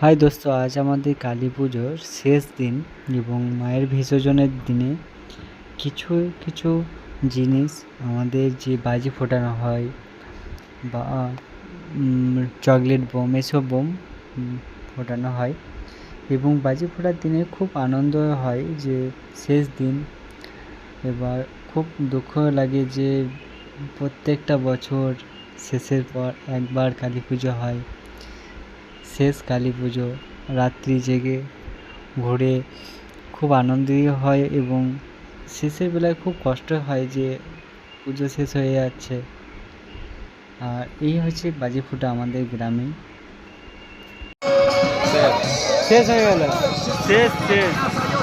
High দোস্ত, আজ আমাদের কালী পুজোর শেষ দিন এবং মায়ের বিসর্জনের দিনে কিছু কিছু জিনিস আমাদের যে বাজি ফোটানো হয় বা চকলেট বোম, এসব বোম ফোটানো হয় এবং বাজি ফোটার দিনে খুব আনন্দ হয় যে শেষ দিন। এবার খুব দুঃখ লাগে যে প্রত্যেকটা বছর শেষের পর একবার কালী পুজো হয়। শেষ কালী পুজো রাত্রি জেগে ঘুরে খুব আনন্দই হয় এবং শেষের বেলায় খুব কষ্ট হয় যে পুজো শেষ হয়ে যাচ্ছে। আর এই হচ্ছে বাজি ফুটা আমাদের গ্রামে। শেষ হয়ে গেল। শেষ শেষ।